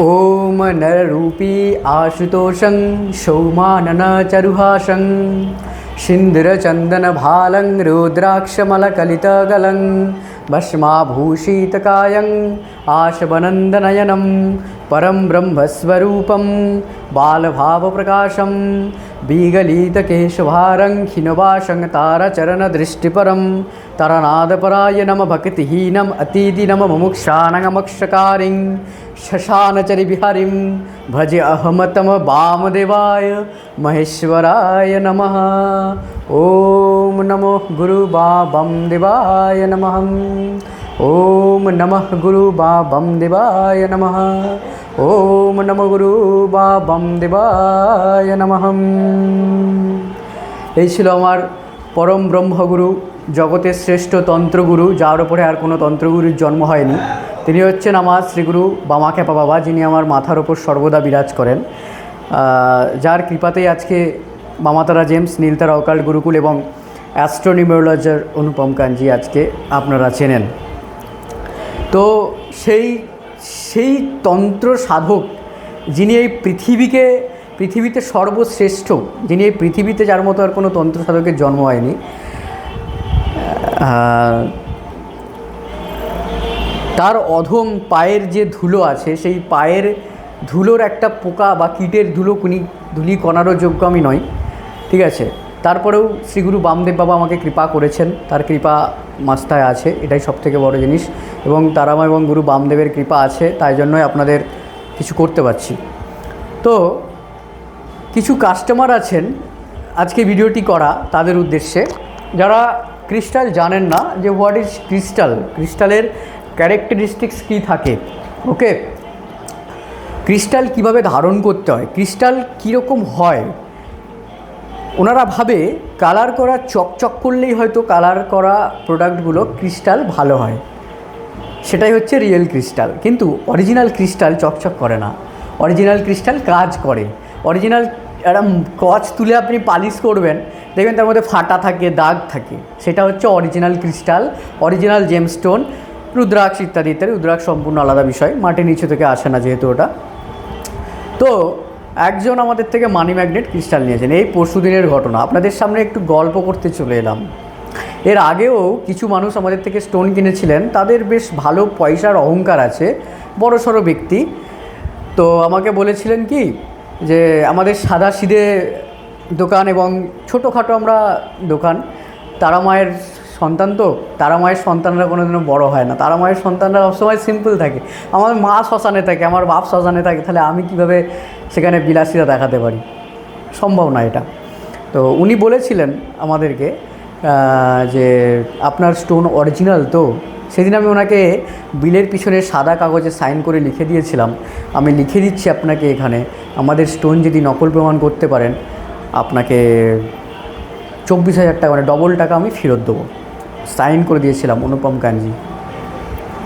ॐ नररूपी आशुतोषं सौमाननचरुहासं सिन्दूरचन्दनभालं रुद्राक्षमलकलितगलं भस्माभूषितकायम् आशवनन्दनयनं परं ब्रह्मस्वरूपं बालभावप्रकाशं विगलितकेशभारं खिनवासं तारचरणदृष्टिपरं तरनादपराय नम भक्तिहीनम् अतीति नम मुमुक्षानमक्षकारिं शशानचरिविहरिं भज अहमतम वामदेवाय महेश्वराय नमः ॐ नमो गुरुबाबं देवाय नमः ॐ नमः गुरुबाबं देवाय नमः ॐ नमो গুরুবাবম দেবায় নমঃ এই ছিল আমার পরম ব্রহ্মগুরু জগতের শ্রেষ্ঠ তন্ত্রগুরু যার উপরে আর কোনো তন্ত্রগুরুর জন্ম হয়নি তিনি হচ্ছেন আমার শ্রীগুরু বামাখ্যাপা বাবা যিনি আমার মাথার ওপর সর্বদা বিরাজ করেন আহ, যার কৃপাতেই আজকে মামাতারা জেমস নীলতারা অকাল গুরুকুল এবং অ্যাস্ট্রোনিমোলজার অনুপম কাঞ্জি আজকে আপনারা চেনেন তো সেই সেই তন্ত্র সাধক যিনি এই পৃথিবীকে, পৃথিবীতে সর্বশ্রেষ্ঠ, যিনি এই পৃথিবীতে যার মতো আর কোনো তন্ত্র সাধকের জন্ম হয়নি তার অধম পায়ের যে ধুলো আছে, সেই পায়ের ধুলোর একটা পোকা বা কীটের ধুলো কুনি, ধুলি কণারও যোগ্য আমি নয় ঠিক আছে? তারপরেও শ্রীগুরু বামদেব বাবা আমাকে কৃপা করেছেন। তার কৃপা মাস্তায় আছে, এটাই সব থেকে বড় জিনিস। এবং তারামা এবং গুরু বামদেবের কৃপা আছে, তাই জন্যই আপনাদের কিছু করতে পারছি। তো, কিছু কাস্টমার আছেন, আজকে ভিডিওটি করা তাদের উদ্দেশ্যে। যারা ক্রিস্টাল জানেন না যে হোয়াট ইজ ক্রিস্টাল ক্রিস্টালের ক্যারেক্টারিস্টিক্স কী থাকে? ওকে ক্রিস্টাল কীভাবে ধারণ করতে হয়? ক্রিস্টাল কীরকম হয়? ওনারা ভাবে কালার করা চকচক করলেই হয়তো কালার করা প্রোডাক্টগুলো ক্রিস্টাল ভালো হয়। সেটাই হচ্ছে রিয়েল ক্রিস্টাল। কিন্তু অরিজিনাল ক্রিস্টাল চকচক করে না। অরিজিনাল ক্রিস্টাল কাজ করে। অরিজিনাল একটা কচ তুলে আপনি পালিশ করবেন, দেখবেন তার মধ্যে ফাটা থাকে, দাগ থাকে। সেটা হচ্ছে original crystal, original gemstone rudraksha ইত্যাদি ইত্যাদি। রুদ্রাক্ষ সম্পূর্ণ আলাদা বিষয় মাটির নিচে থেকে আসে না যেহেতু ওটা। তো একজন আমাদের থেকে মানি ম্যাগনেট ক্রিস্টাল নিয়েছেন। এই পরশু দিনের ঘটনা। আপনাদের সামনে একটু গল্প করতে চলে এলাম। এর আগেও কিছু মানুষ আমাদের থেকে স্টোন কিনেছিলেন। তাদের বেশ ভালো পয়সার অহংকার আছে। বড় সড়ো ব্যক্তি। তো আমাকে বলেছিলেন কি যে, আমাদের সাদা সিধে দোকান এবং ছোটোখাটো আমরা দোকান। তারা মায়ের সন্তান তো, তারা মায়ের সন্তানরা কোনোদিনও বড় হয় না। তারা মায়ের সন্তানরা সবসময় সিম্পল থাকে। আমার মা শ্মশানে থাকে, আমার বাপ শ্মশানে থাকে, তাহলে আমি কীভাবে সেখানে বিলাসিতা দেখাতে পারি? সম্ভব না এটা। তো উনি বলেছিলেন আমাদেরকে যে আপনার স্টোন অরিজিনাল তো, সেদিন আমি ওনাকে বিলের পিছনে সাদা কাগজে সাইন করে লিখে দিয়েছিলাম। আমি লিখে দিচ্ছি আপনাকে এখানে, আমাদের স্টোন যদি নকল প্রমাণ করতে পারেন, আপনাকে চব্বিশ হাজার টাকা মানে ডবল টাকা আমি ফেরত দেবো। সাইন করে দিয়েছিলাম অনুপম কাঞ্জি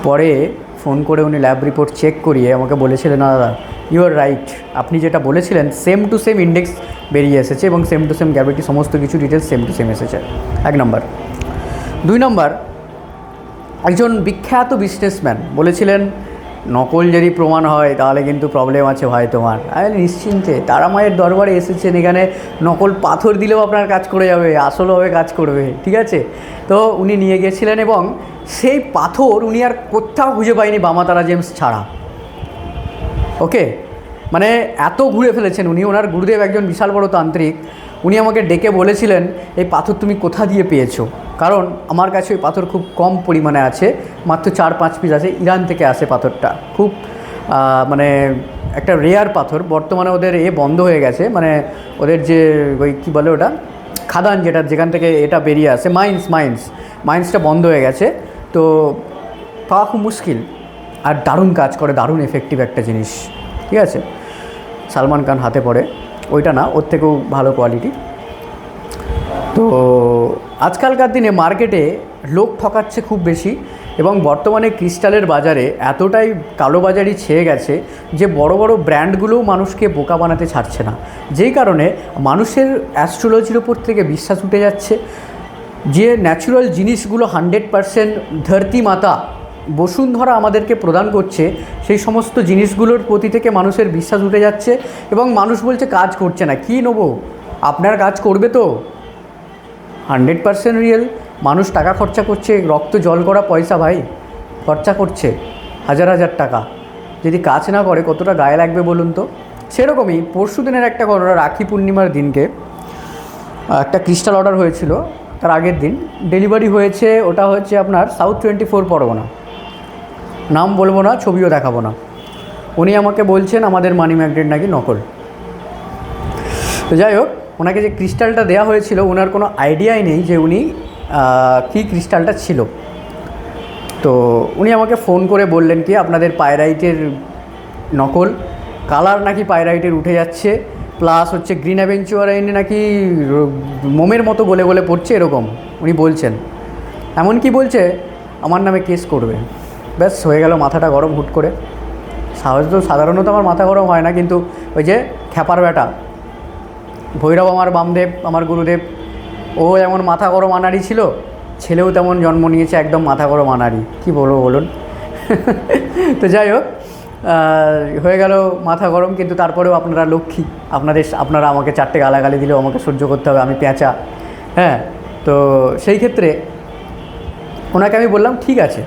পরে ফোন করে উনি ল্যাব রিপোর্ট চেক করিয়ে আমাকে বলেছিলেন দাদা ইউ আর রাইট আপনি যেটা বলেছিলেন সেম টু সেম ইন্ডেক্স বেরিয়ে এসেছে এবং সেম টু সেম গ্যাভিটি সমস্ত কিছু ডিটেলস সেম টু সেম এসেছে। এক নম্বর দুই নম্বর একজন বিখ্যাত বিজনেসম্যান বলেছিলেন নকল যদি প্রমাণ হয়, তাহলে কিন্তু প্রবলেম আছে ভাই তোমার। আরে নিশ্চিন্তে তারা মায়ের দরবারে এসেছেন, এখানে নকল পাথর দিলেও আপনার কাজ করে যাবে, আসলভাবে কাজ করবে, ঠিক আছে? তো উনি নিয়ে গেছিলেন এবং সেই পাথর উনি আর কোথাও খুঁজে পায়নি বামাতারা জেমস ছাড়া। ওকে মানে এত ঘুরে ফেলেছেন উনি। ওনার গুরুদেব একজন বিশাল বড় তান্ত্রিক। উনি আমাকে ডেকে বলেছিলেন, এই পাথর তুমি কোথা দিয়ে পেয়েছ? কারণ আমার কাছে ওই পাথর খুব কম পরিমাণে আছে, মাত্র চার পাঁচ পিস আছে। ইরান থেকে আসে পাথরটা। খুব মানে একটা রেয়ার পাথর। বর্তমানে ওদের এ বন্ধ হয়ে গেছে। মানে ওদের যে ওই কী বলে ওটা? খাদান যেটা, যেখান থেকে এটা বেরিয়ে আসে। মাইন্স মাইন্স মাইন্সটা বন্ধ হয়ে গেছে। তো পাওয়া খুব মুশকিল। আর দারুণ কাজ করে, দারুণ এফেক্টিভ একটা জিনিস। ঠিক আছে? সালমান খান হাতে পড়ে। ওইটা না, ওর থেকেও ভালো কোয়ালিটি তো আজকালকার দিনে মার্কেটে লোক ঠকাচ্ছে খুব বেশি এবং বর্তমানে ক্রিস্টালের বাজারে এতটাই কালোবাজারি ছেয়ে গেছে যে বড় বড় ব্র্যান্ডগুলোও মানুষকে বোকা বানাতে ছাড়ছে না। যেই কারণে মানুষের অ্যাস্ট্রোলজির ওপর থেকে বিশ্বাস উঠে যাচ্ছে যে ন্যাচুরাল জিনিসগুলো হান্ড্রেড পারসেন্ট ধরতি মাতা বসুন্ধরা আমাদেরকে প্রদান করছে, সেই সমস্ত জিনিসগুলোর প্রতি থেকে মানুষের বিশ্বাস উঠে যাচ্ছে এবং মানুষ বলছে কাজ করছে না। কী নেব? আপনার কাজ করবে তো। হান্ড্রেড পারসেন্ট রিয়েল মানুষ টাকা খরচা করছে, রক্ত, জল করা পয়সা ভাই। খরচা করছে, হাজার হাজার টাকা। যদি কাজ না করে, কতটা গায়ে লাগবে বলুন তো? সেরকমই পরশু দিনের একটা ঘটনা, রাখি পূর্ণিমার দিনকে একটা ক্রিস্টাল অর্ডার হয়েছিল, তার আগের দিন। ডেলিভারি হয়েছে, ওটা হচ্ছে আপনার সাউথ টোয়েন্টি ফোর পরগনা। নাম বলব না, ছবিও দেখাবো না। উনি আমাকে বলছেন আমাদের মানি ম্যাগনেট নাকি নকল। যাই হোক, ওনাকে যে ক্রিস্টালটা দেওয়া হয়েছিল ওনার কোনো আইডিয়াই নেই যে উনি কী ক্রিস্টালটা ছিল। তো উনি আমাকে ফোন করে বললেন কি, আপনাদের পায়রাইটের নকল, কালার নাকি পায়রাইটের উঠে যাচ্ছে, প্লাস হচ্ছে গ্রিন অ্যাভেঞ্চুয়ারাইনে নাকি মোমের মতো গলে গলে পড়ছে, এরকম। উনি বলছেন। এমন কি বলছে, আমার নামে কেস করবে। ব্যাস, হয়ে গেল মাথাটা গরম হুট করে। সাহস তো, সাধারণত আমার মাথা গরম হয় না, কিন্তু ওই যে খ্যাপার বেটা ভৈরব আমার বামদেব, আমার গুরুদেব, ও যেমন মাথা গরম আনারি ছিল, ছেলেও তেমন জন্ম নিয়েছে একদম মাথা গরম আনারি কী বলব বলুন? তো যাই হোক হয়ে গেল মাথা গরম, কিন্তু তারপরেও আপনারা লক্ষ্মী, আপনাদের, আপনারা আমাকে চারটে গালাগালি দিলেও আমাকে সহ্য করতে হবে, আমি পেঁচা হ্যাঁ তো সেই ক্ষেত্রে ওনাকে আমি বললাম, ঠিক আছে।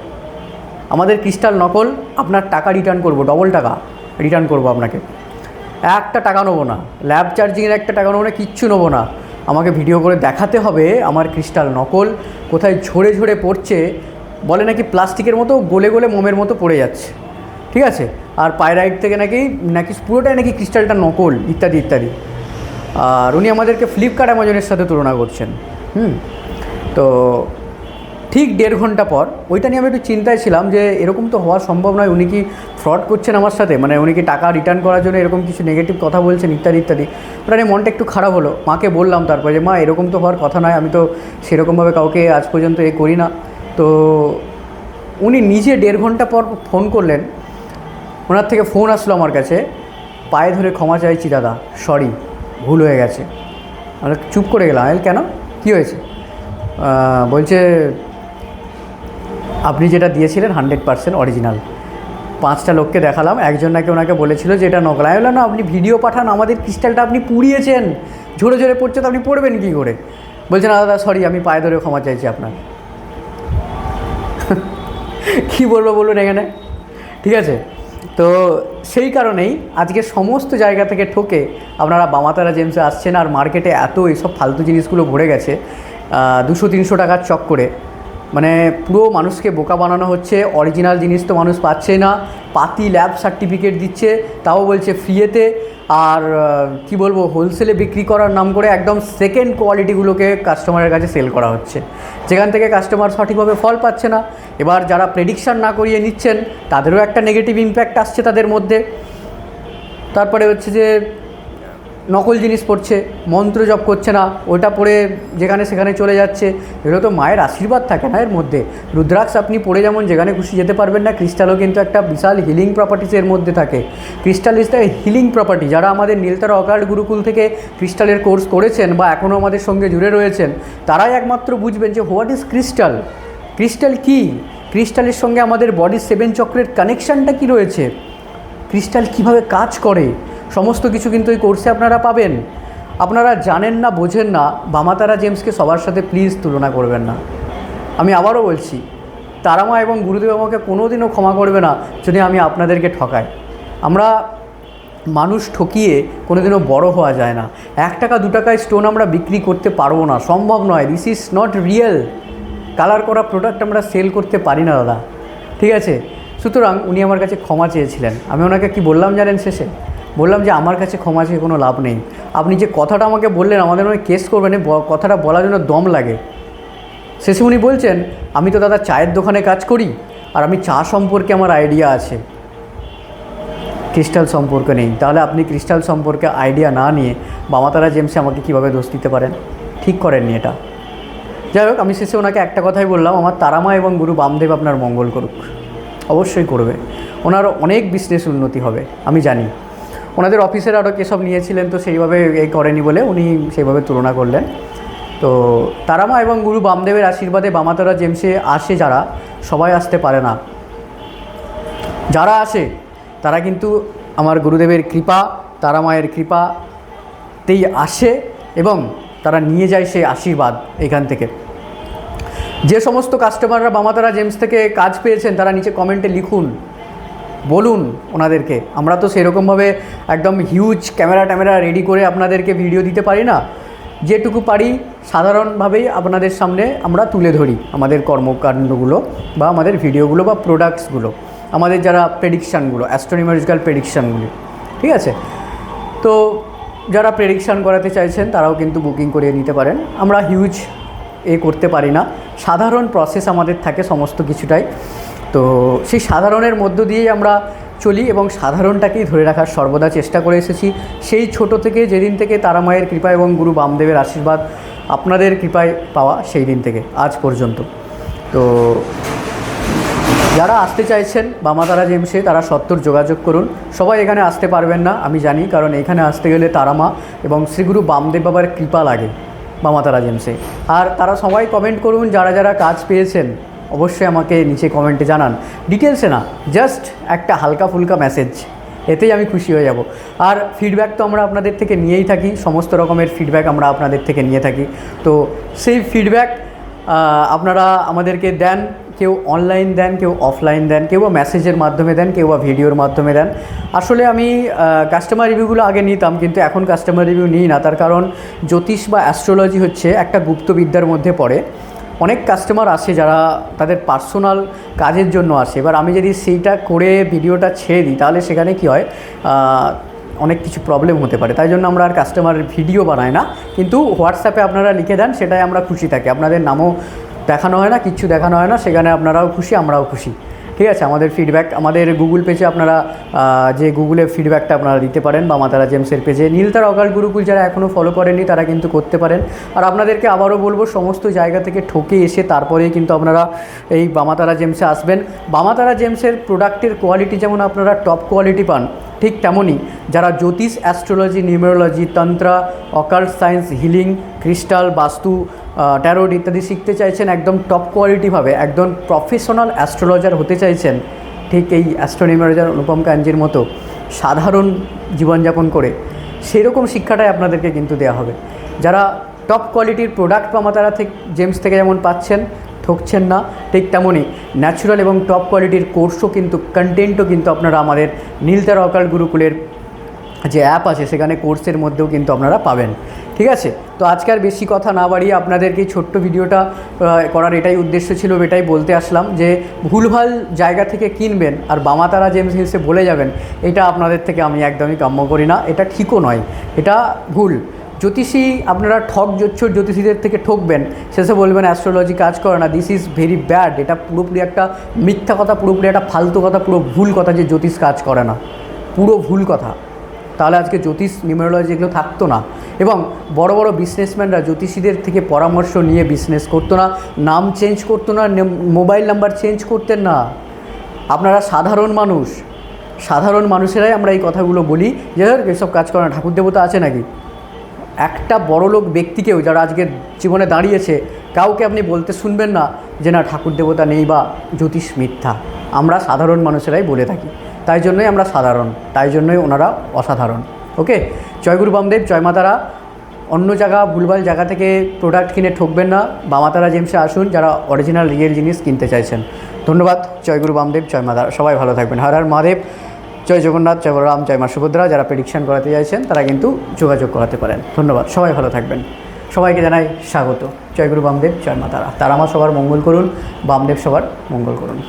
আমাদের ক্রিস্টাল নকল, আপনার টাকা রিটার্ন করব ডবল টাকা রিটার্ন করব আপনাকে। একটা টাকা নেব না ল্যাব চার্জিংয়ের একটা টাকা নেব না, কিচ্ছু নেব না। আমাকে ভিডিও করে দেখাতে হবে আমার ক্রিস্টাল নকল, কোথায় ঝরে ঝরে পড়ছে, বলে নাকি প্লাস্টিকের মতো গলে গোলে মোমের মতো পড়ে যাচ্ছে। ঠিক আছে? আর পায়রাইট থেকে নাকি নাকি পুরোটাই নাকি ক্রিস্টালটা নকল, ইত্যাদি ইত্যাদি। আর উনি আমাদেরকে ফ্লিপকার্ট অ্যামাজনের সাথে তুলনা করছেন। হুম? তো ঠিক দেড় ঘণ্টা পর, ওইটা নিয়ে আমি একটু চিন্তায় ছিলাম যে এরকম তো হওয়া সম্ভব নয়, উনি কি ফ্রড করছেন আমার সাথে? মানে উনি কি টাকা রিটার্ন করার জন্য এরকম কিছু নেগেটিভ কথা বলছেন, ইত্যাদি ইত্যাদি। ওটা নিয়ে মনটা একটু খারাপ হলো। মাকে বললাম তারপরে যে, মা, এরকম তো হওয়ার কথা নয়, আমি তো সেরকমভাবে কাউকে আজ পর্যন্ত এ করি না। তো উনি নিজে দেড় ঘণ্টা পর ফোন করলেন। ওনার থেকে ফোন আসলো আমার কাছে। পায়ে ধরে ক্ষমা চাইছি, দাদা সরি ভুল হয়ে গেছে। আমরা চুপ করে গেলাম। কেন? কী হয়েছে? বলছে আপনি যেটা দিয়েছিলেন হান্ড্রেড পার্সেন্ট অরিজিনাল। পাঁচটা লোককে দেখালাম, একজন নাকি ওনাকে বলেছিল যে এটা নকল আমি না, আপনি ভিডিও পাঠান, আমাদের ক্রিস্টালটা আপনি পুড়িয়েছেন। ঝরে ঝরে পড়ছে তো আপনি পড়বেন কী করে? বলছেন দাদা সরি আমি পায়ে ধরে ক্ষমা চাইছি আপনার। কী বলব বলুন এখানে? ঠিক আছে? তো সেই কারণেই আজকে সমস্ত জায়গা থেকে ঠকে আপনারা বামাতারা জেমসে আসছেন আর মার্কেটে এত এইসব ফালতু জিনিসগুলো ভরে গেছে দুশো তিনশো টাকার চক্করে। মানে পুরো মানুষকে বোকা বানানো হচ্ছে অরিজিনাল জিনিস তো মানুষ পাচ্ছে না, পাতি ল্যাব সার্টিফিকেট দিচ্ছে, তাও বলছে ফ্রিয়েতে আর কি বলব হোলসেলে বিক্রি করার নাম করে একদম সেকেন্ড কোয়ালিটিগুলোকে কাস্টমারের কাছে সেল করা হচ্ছে। যেখান থেকে কাস্টমার সঠিকভাবে ফল পাচ্ছে না, এবার যারা প্রেডিকশান না করিয়ে নিচ্ছেন, তাদেরও একটা নেগেটিভ ইম্প্যাক্ট আসছে তাদের মধ্যে। তারপরে হচ্ছে যে নকল জিনিস পড়ছে, মন্ত্র জপ করছে না, ওটা পড়ে যেখানে সেখানে চলে যাচ্ছে। এগুলো তো মায়ের আশীর্বাদ থাকে না এর মধ্যে। রুদ্রাক্ষ আপনি পড়ে যেমন যেখানে খুশি যেতে পারবেন না, ক্রিস্টালও কিন্তু একটা বিশাল হিলিং প্রপার্টিস এর মধ্যে থাকে। Crystal is the healing property যারা আমাদের নীলতারা অকাল গুরুকুল থেকে ক্রিস্টালের কোর্স করেছেন বা এখনও আমাদের সঙ্গে জুড়ে রয়েছেন, তারাই একমাত্র বুঝবেন যে হোয়াট ইজ ক্রিস্টাল ক্রিস্টাল কি? ক্রিস্টালের সঙ্গে আমাদের বডির সেভেন চক্রের কানেকশানটা কি রয়েছে? ক্রিস্টাল কীভাবে কাজ করে? সমস্ত কিছু কিন্তু এই কোর্সে আপনারা পাবেন। আপনারা জানেন না, বোঝেন না, বামাতারা জেমসকে সবার সাথে প্লিজ তুলনা করবেন না। আমি আবারও বলছি, তারামা এবং গুরুদেব আমাকে কোনোদিনও ক্ষমা করবে না যদি আমি আপনাদেরকে ঠকাই। আমরা মানুষ ঠকিয়ে কোনোদিনও বড় হওয়া যায় না। এক টাকা, দু টাকায় স্টোন আমরা বিক্রি করতে পারব না, সম্ভব নয়। This is not real colour করা প্রোডাক্ট আমরা সেল করতে পারি না, দাদা। ঠিক আছে? সুতরাং উনি আমার কাছে ক্ষমা চেয়েছিলেন। আমি ওনাকে কি বললাম জানেন শেষে? বললাম যে আমার কাছে ক্ষমা চেয়ে কোনো লাভ নেই। আপনি যে কথাটা আমাকে বললেন, আমাদের মনে কেস করবেন কথাটা বলার জন্য দম লাগে। শেষে উনি বলছেন, আমি তো দাদা চায়ের দোকানে কাজ করি, আর আমি চা সম্পর্কে আমার আইডিয়া আছে। ক্রিস্টাল সম্পর্কে নেই। তাহলে আপনি ক্রিস্টাল সম্পর্কে আইডিয়া না নিয়ে বামাতারা জেমসে আমাকে কীভাবে দোষ দিতে পারেন? ঠিক করেননি এটা। যাই হোক, আমি শেষে ওনাকে একটা কথাই বললাম, আমার তারামা এবং গুরু বামদেব আপনার মঙ্গল করুক। অবশ্যই করবে। ওনার অনেক বিজনেস উন্নতি হবে, আমি জানি। ওনাদের অফিসের আরও কেসব নিয়েছিলেন, তো সেইভাবে এই করেনি বলে উনি সেইভাবে তুলনা করলেন। তো তারামা এবং গুরু বামদেবের আশীর্বাদে বামাতারা জেমসে আসে যারা, সবাই আসতে পারে না। যারা আসে, তারা কিন্তু আমার গুরুদেবের কৃপা তারা মায়ের কৃপাতেই আসে এবং তারা নিয়ে যায় সেই আশীর্বাদ এখান থেকে। যে সমস্ত কাস্টমাররা বামাতারা জেমস থেকে কাজ পেয়েছেন, তারা নিচে কমেন্টে লিখুন। বলুন ওনাদেরকে। আমরা তো সেরকমভাবে একদম হিউজ ক্যামেরা ট্যামেরা রেডি করে আপনাদেরকে ভিডিও দিতে পারি না। যেটুকু পারি সাধারণভাবেই আপনাদের সামনে আমরা তুলে ধরি আমাদের কর্মকাণ্ডগুলো বা আমাদের ভিডিওগুলো বা প্রোডাক্টসগুলো আমাদের যারা প্রেডিকশানগুলো অ্যাস্ট্রোনিমার্জিক্যাল প্রেডিকশানগুলি ঠিক আছে? তো যারা প্রেডিকশান করাতে চাইছেন, তারাও কিন্তু বুকিং করিয়ে নিতে পারেন। আমরা হিউজ এ করতে পারি না। সাধারণ প্রসেস আমাদের থাকে সমস্ত কিছুটাই। তো সেই সাধারণের মধ্য দিয়েই আমরা চলি এবং সাধারণটাকেই ধরে রাখার সর্বদা চেষ্টা করে এসেছি। সেই ছোট থেকে যেদিন থেকে তারা মায়ের কৃপা এবং গুরু বামদেবের আশীর্বাদ আপনাদের কৃপায় পাওয়া সেই দিন থেকে, আজ পর্যন্ত। তো যারা আসতে চাইছেন, বামা তারা জেমসে, তারা সত্তর যোগাযোগ করুন। সবাই এখানে আসতে পারবেন না, আমি জানি, কারণ এখানে আসতে গেলে তারামা এবং শ্রীগুরু বামদেব বাবার কৃপা লাগে, বামা তারা জেমসে। আর তারা সবাই কমেন্ট করুন যারা যারা কাজ পেয়েছেন। অবশ্যই আমাকে নিচে কমেন্টে জানান। ডিটেলসে না জাস্ট একটা হালকা ফুলকা মেসেজ এতেই আমি খুশি হয়ে যাব। আর ফিডব্যাক তো আমরা আপনাদের থেকে নিয়েই থাকি, সমস্ত রকমের ফিডব্যাক আমরা আপনাদের থেকে নিয়ে থাকি। তো সেই ফিডব্যাক আপনারা আমাদেরকে দেন, কেউ অনলাইন দেন, কেউ অফলাইন দেন, কেউ বা মেসেজের মাধ্যমে দেন, কেউ বা ভিডিওর মাধ্যমে দেন। আসলে আমি কাস্টমার রিভিউগুলো আগে নিতাম, কিন্তু এখন কাস্টমার রিভিউ নিই না। তার কারণ জ্যোতিষ বা অ্যাস্ট্রোলজি হচ্ছে একটা গুপ্তবিদ্যার মধ্যে পড়ে। অনেক কাস্টমার আসে যারা তাদের পার্সোনাল কাজের জন্য আসে। এবার আমি যদি সেইটা করে ভিডিওটা ছেড়ে দিই, তাহলে সেখানে কি হয় অনেক কিছু প্রবলেম হতে পারে। তাই জন্য আমরা আর কাস্টমারের ভিডিও বানাই না। কিন্তু হোয়াটসঅ্যাপে আপনারা লিখে দেন, সেটাই আমরা খুশি থাকি। আপনাদের নামও দেখানো হয় না কিচ্ছু দেখানো হয় না, সেখানে আপনারাও খুশি, আমরাও খুশি। ঠিক আছে, আমাদের ফিডব্যাক আমাদের গুগল পেজে আপনারা যে গুগলে ফিডব্যাকটা আপনারা দিতে পারেন বা মাতারা জেমসের পেজে নীলতার অকাল গুরুকুল যারা এখনও ফলো করেনি তারা কিন্তু করতে পারেন। আর আপনাদেরকে আবারও বলব, সমস্ত জায়গা থেকে ঠকে এসে তারপরে কিন্তু আপনারা এই বামাতারা জেমসে আসবেন। বামাতারা জেমসের প্রোডাক্টের কোয়ালিটি যেমন আপনারা টপ কোয়ালিটি পান ঠিক তেমনই যারা জ্যোতিষ অ্যাস্ট্রোলজি নিউমেরোলজি তন্ত্র অকাল্ট সায়েন্স হিলিং ক্রিস্টাল বাস্তু ট্যারোড ইত্যাদি শিখতে চাইছেন একদম টপ কোয়ালিটিভাবে একদম প্রফেশনাল অ্যাস্ট্রোলজার হতে চাইছেন ঠিক এই অ্যাস্ট্রোনিউমেরোলজার অনুপম কাঞ্জির মতো সাধারণ জীবনযাপন করে, সেরকম শিক্ষাটাই আপনাদেরকে কিন্তু দেওয়া হবে। যারা টপ কোয়ালিটির প্রোডাক্ট পামাতারা থেকে জেমস থেকে যেমন পাচ্ছেন ঠকছেন না, ঠিক তেমনই ন্যাচুরাল এবং টপ কোয়ালিটির কোর্সও কিন্তু কন্টেন্টও কিন্তু আপনারা আমাদের নীলতার অকাল গুরুকুলের যে অ্যাপ আছে, সেখানে কোর্সের মধ্যেও কিন্তু আপনারা পাবেন। ঠিক আছে? তো আজকে আর বেশি কথা না বাড়িয়ে আপনাদেরকে ছোট্ট ভিডিওটা করার এটাই উদ্দেশ্য ছিল, এটাই বলতে আসলাম যে ভুলভাল জায়গা থেকে কিনবেন আর বামাতারা জেমস হিলসে বলে যাবেন, এটা আপনাদের থেকে আমি একদমই কাম্য করি না, এটা ঠিকও নয়, এটা ভুল। জ্যোতিষী আপনারা ঠক জোচ্ছর জ্যোতিষীদের থেকে ঠকবেন। শেষে বলবেন অ্যাস্ট্রোলজি কাজ করে না দিস ইজ ভেরি ব্যাড এটা পুরোপুরি একটা মিথ্যা কথা পুরোপুরি একটা ফালতু কথা পুরো ভুল কথা যে জ্যোতিষ কাজ করে না। পুরো ভুল কথা। তাহলে আজকে জ্যোতিষ নিউমেরোলজি এগুলো থাকতো না। এবং বড় বড় বিজনেসম্যানরা জ্যোতিষীদের থেকে পরামর্শ নিয়ে বিজনেস করতো না। নাম চেঞ্জ করতো না মোবাইল নাম্বার চেঞ্জ করতেন না। আপনারা সাধারণ মানুষ। সাধারণ মানুষেরাই আমরা এই কথাগুলো বলি। যে "ধুর, এসব কাজ করে না। ঠাকুর দেবতা আছে নাকি? একটা বড়লোক ব্যক্তিকেও যারা আজকে জীবনে দাঁড়িয়েছে, কাউকে আপনি বলতে শুনবেন না যে না, ঠাকুর দেবতা নেই বা জ্যোতিষ মিথ্যা। আমরা সাধারণ মানুষেরাই বলে থাকি। তাই জন্যই আমরা সাধারণ, তাই জন্যই ওনারা অসাধারণ। ওকে? জয়গুরু বামদেব, জয় মাতারা অন্য জায়গা, ভুলভাল জায়গা থেকে প্রোডাক্ট কিনে ঠকবেন না। বামাতারা জেমসে আসুন, যারা অরিজিনাল রিয়েল জিনিস কিনতে চাইছেন। ধন্যবাদ জয়গুরু বামদেব, জয় মাতারা সবাই ভালো থাকবেন। হর হর মহাদেব। জয় জগন্নাথ, জয় বলরাম, জয় মা সুভদ্রা যারা প্রেডিকশান করাতে চাইছেন, তারা কিন্তু যোগাযোগ করাতে পারেন। ধন্যবাদ। সবাই ভালো থাকবেন। সবাইকে জানাই স্বাগত। জয় গুরু বামদেব, জয় মা তারা। তারা আমার সবার মঙ্গল করুন, বামদেব সবার মঙ্গল করুন।